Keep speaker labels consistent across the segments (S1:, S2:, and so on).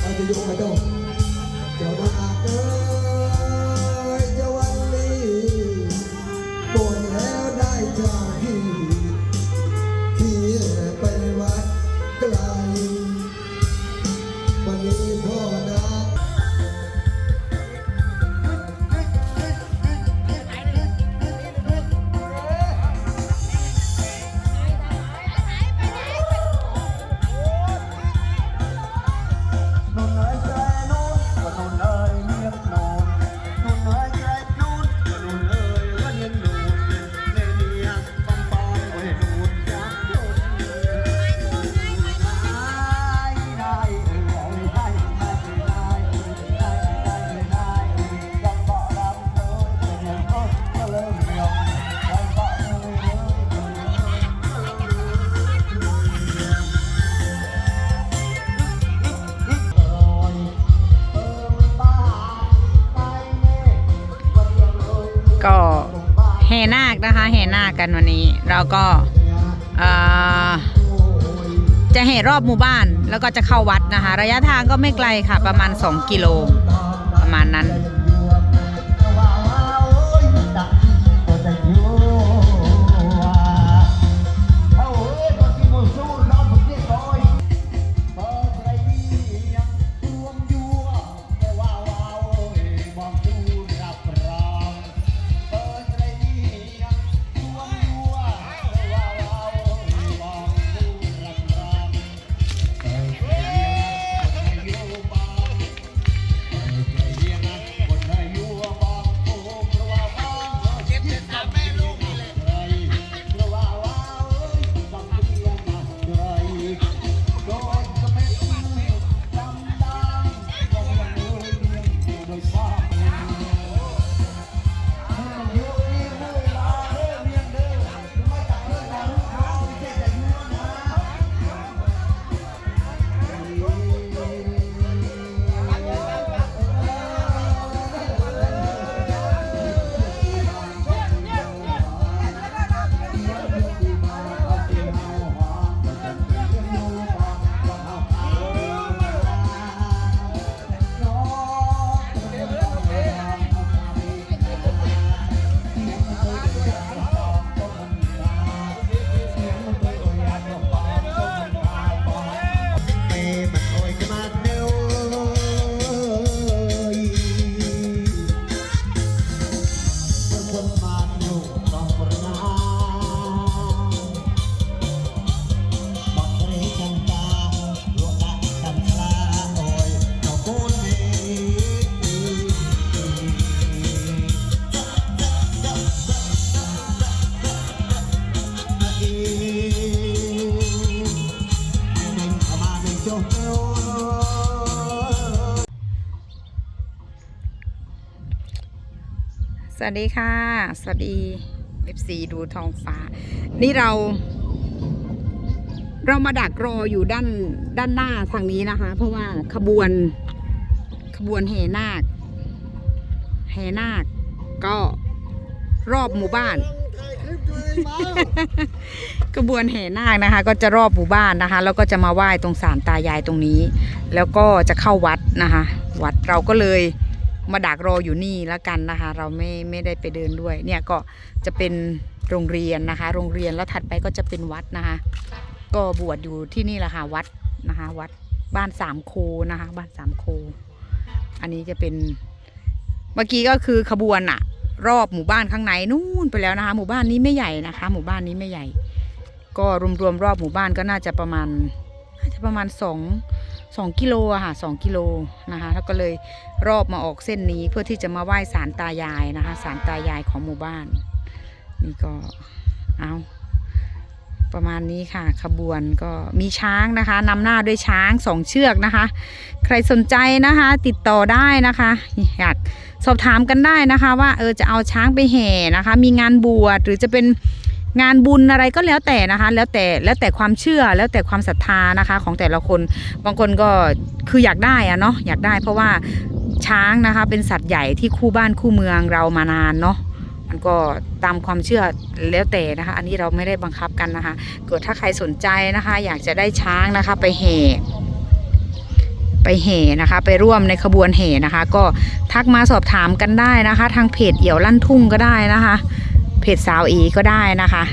S1: เอาจะโยกไปต้องเจ้านา ก็
S2: แห่นาคนะคะแห่นาคกันวันนี้ เราก็จะแห่รอบหมู่บ้านแล้วก็จะเข้าวัดนะคะ ระยะทางก็ไม่ไกลค่ะ ประมาณ 2 กิโลประมาณนั้น สวัสดีค่ะ สวัสดี FC ดูทองฟ้า นี่เรา เรามาดักรออยู่ด้านด้านหน้าทางนี้นะคะ เพราะว่าขบวนขบวนแห่นาคแห่นาคก็รอบหมู่บ้านกระบวนแห่นาคนะคะ ก็จะรอบหมู่บ้านนะคะ แล้วก็จะมาไหว้ตรงศาลตายายตรงนี้ แล้วก็จะเข้าวัดนะคะ วัดเราก็เลย มาดักรออยู่นี่แล้วกันนะคะ เราไม่ไม่ได้ไปเดินด้วย เนี่ยก็จะเป็นโรงเรียนนะคะ โรงเรียนแล้วถัดไปก็จะเป็นวัดนะคะ ก็บวชอยู่ที่นี่แหละค่ะวัดนะคะ วัดบ้านสามโคนะคะ บ้านสามโค อันนี้จะเป็นเมื่อกี้ก็คือขบวนอะรอบหมู่บ้านข้างในนู่นไปแล้วนะคะ หมู่บ้านนี้ไม่ใหญ่นะคะ หมู่บ้านนี้ไม่ใหญ่ ก็รวมๆรอบหมู่บ้านก็น่าจะประมาณน่าจะประมาณสอง สองกิโลอะค่ะสองกิโลนะคะแล้วก็เลยรอบมาออกเส้นนี้เพื่อที่จะมาไหว้ศาลตายายนะคะศาลตายายของหมู่บ้าน นี่ก็เอาประมาณนี้ค่ะ ขบวนก็มีช้างนะคะนำหน้าด้วยช้างสองเชือกนะคะ ใครสนใจนะคะ ติดต่อได้นะคะ อยากสอบถามกันได้นะคะ ว่าเออจะเอาช้างไปแห่นะคะ มีงานบวชหรือจะเป็น งานบุญอะไรก็แล้วแต่นะคะ แล้วแต่แล้วแต่ความเชื่อแล้วแต่ความศรัทธานะคะ ของแต่ละคนบางคนก็คืออยากได้อะเนาะอยากได้เพราะว่าช้างนะคะ เป็นสัตว์ใหญ่ที่คู่บ้านคู่เมืองเรามานานเนาะมันก็ตามความเชื่อแล้วแต่นะคะ อันนี้เราไม่ได้บังคับกันนะคะเกิดถ้าใครสนใจนะคะ อยากจะได้ช้างนะคะ ไปแห่ไปแห่นะคะ ไปร่วมในขบวนแห่นะคะ ก็ทักมาสอบถามกันได้นะคะ ทางเพจเอี่ยวลั่นทุ่งก็ได้นะคะ เพจสาวอีก็ได้นะคะ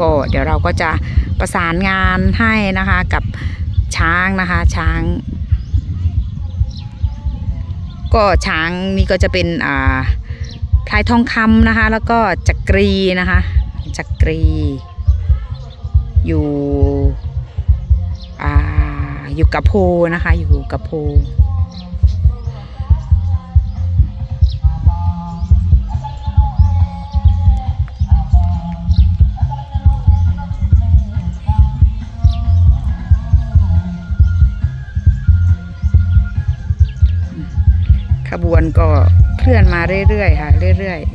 S2: ก็เดี๋ยวเราก็จะประสานงานให้นะคะกับช้างนะคะช้าง ก็ช้างนี่ก็จะเป็นอ่าพลายทองคำนะคะ แล้วก็จักรีนะคะจักรี อยู่ อ่า อยู่กับโพนะคะ อยู่กับโพ วนก็เคลื่อนมาเรื่อยๆค่ะเรื่อยๆ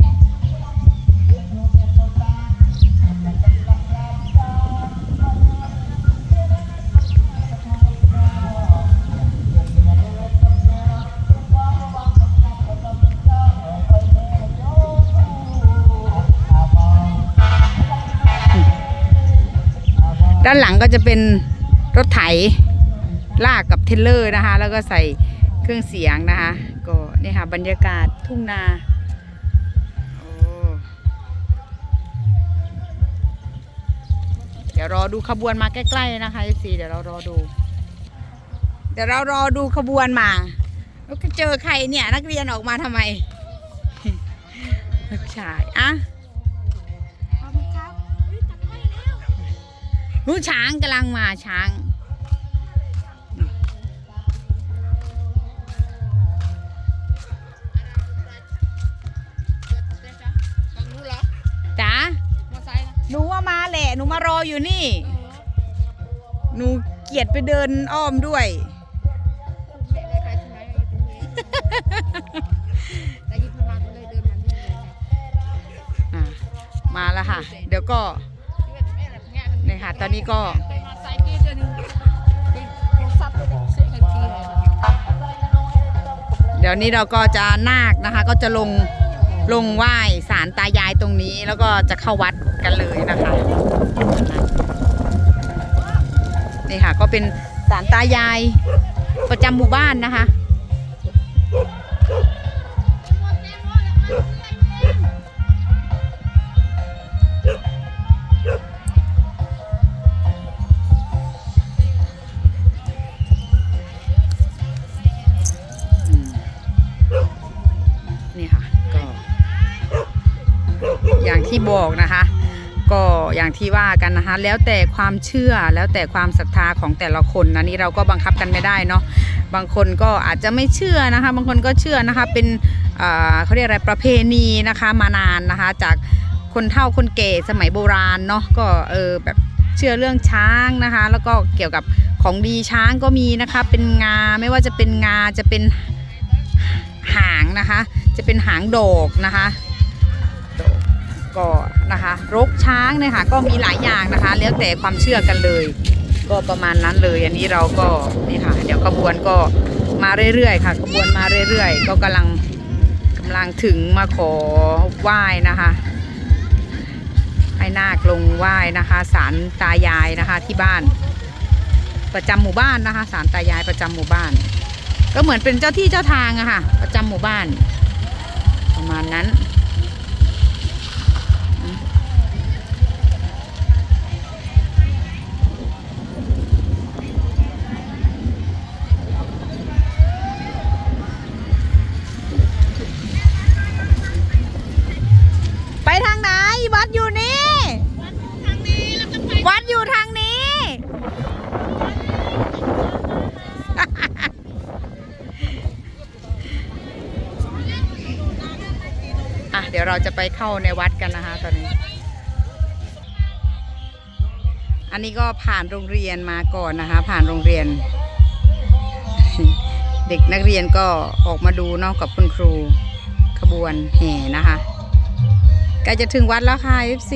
S2: ด้านหลังก็จะเป็นรถไถลากกับเทเลอร์นะคะ แล้วก็ใส่ เครื่องเสียงนะคะ ก็นี่ค่ะบรรยากาศทุ่งนาโอ้เดี๋ยวรอดูขบวนมาใกล้ๆนะคะสีเดี๋ยวเรารอดู เดี๋ยวเรารอดูขบวนมา แล้วก็เจอใครเนี่ย นักเรียนออกมาทำไมลูกชายอะรู้ช้างกำลังมาช้าง ออยู่นี่ หนูเกียดไปเดินอ้อมด้วย มาแล้วค่ะ เดี๋ยวก็นี่ค่ะ ตอนนี้ก็เดี๋ยวนี้เราก็จะนาคนะคะ ก็จะลงลงไหว้สารตายายตรงนี้ แล้วก็จะเข้าวัดกันเลยนะคะ นี่ค่ะ ก็เป็นสารตายาย ประจำหมู่บ้านนะคะ นี่ค่ะ ก็ อย่างที่บอกนะคะ อย่างที่ว่ากันนะคะ แล้วแต่ความเชื่อแล้วแต่ความศรัทธาของแต่ละคนนะนี่เราก็บังคับกันไม่ได้เนาะบางคนก็อาจจะไม่เชื่อนะคะ บางคนก็เชื่อนะคะเป็นเขาเรียกอะไรประเพณีนะคะมานานนะคะ จากคนเฒ่าคนแก่สมัยโบราณเนาะก็เออแบบเชื่อเรื่องช้างนะคะ แล้วก็เกี่ยวกับของดีช้างก็มีนะคะ เป็นงาไม่ว่าจะเป็นงาจะเป็นหางนะคะ จะเป็นหางโดกนะคะ ก็นะคะรกช้างเนี่ยค่ะก็มีหลายอย่างนะคะ แล้วแต่ความเชื่อกันเลย ก็ประมาณนั้นเลย อันนี้เราก็นี่ค่ะ เดี๋ยวขบวนก็มาเรื่อยๆค่ะขบวนมาเรื่อยๆ ก็กำลังกำลังถึงมาขอไหว้นะคะให้นาคลงไหว้นะคะศาลตายายนะคะที่บ้าน ประจำหมู่บ้านนะคะศาลตายายประจำหมู่บ้าน ก็เหมือนเป็นเจ้าที่เจ้าทางอะค่ะ ประจำหมู่บ้าน ประมาณนั้น ดี๋ยวเราจะไปเข้าในวัดกันนะคะตอนนี้ อันนี้ก็ผ่านโรงเรียนมาก่อนนะคะ ผ่านโรงเรียน เด็กนักเรียนก็ออกมาดูนอกกับคุณครูขบวนแห่นะคะใกล้จะถึงวัดแล้วค่ะ FC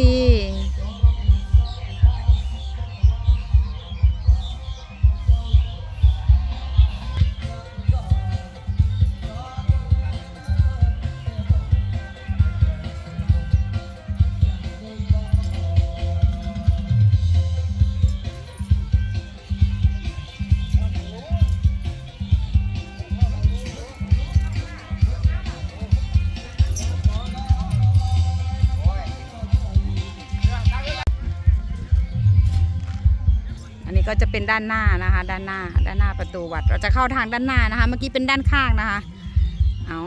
S2: ก็จะเป็นด้านหน้านะคะ ด้านหน้า ด้านหน้าประตูวัด เราจะเข้าทางด้านหน้านะคะ เมื่อกี้เป็นด้านข้างนะคะ เอา